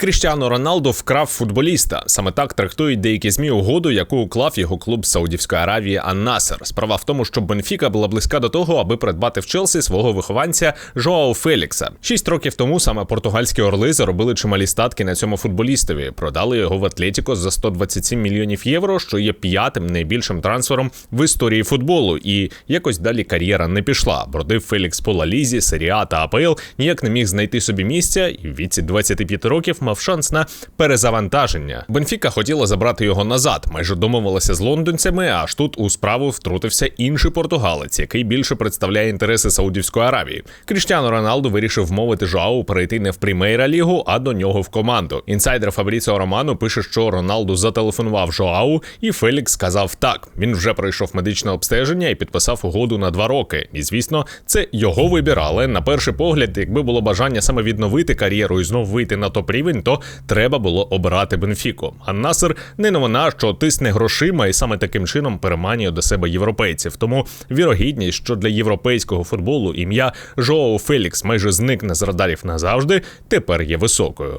Кріштіану Роналду вкрав футболіста. Саме так трактують деякі змі угоду, яку уклав його клуб Саудівської Аравії Ан-Насер. Справа в тому, що Бенфіка була близька до того, аби придбати в Челсі свого вихованця Жоао Фелікса. Шість років тому саме португальські орли заробили чималі статки на цьому футболістові. Продали його в Атлетіко за 127 мільйонів євро, що є п'ятим найбільшим трансфером в історії футболу. І якось далі кар'єра не пішла. Бродив Фелікс по Ла Лізі, Серіа та АПЛ, ніяк не міг знайти собі місця, і в віці 25 років мав шанс на перезавантаження. Бенфіка хотіла забрати його назад, майже домовилася з лондонцями. Аж тут у справу втрутився інший португалець, який більше представляє інтереси Саудівської Аравії. Кріштіану Роналду вирішив вмовити Жоау перейти не в Прімейра лігу, а до нього в команду. Інсайдер Фабріціо Романо пише, що Роналду зателефонував Жоау, і Фелікс сказав так. Він вже пройшов медичне обстеження і підписав угоду на два роки. І звісно, це його вибір, але на перший погляд, якби було бажання саме відновити кар'єру і знов вийти на топ рівень, то треба було обирати Бенфіку. А Насер не новина, що тисне грошима і саме таким чином переманює до себе європейців. Тому вірогідність, що для європейського футболу ім'я Жоу Фелікс майже зникне з радарів назавжди, тепер є високою.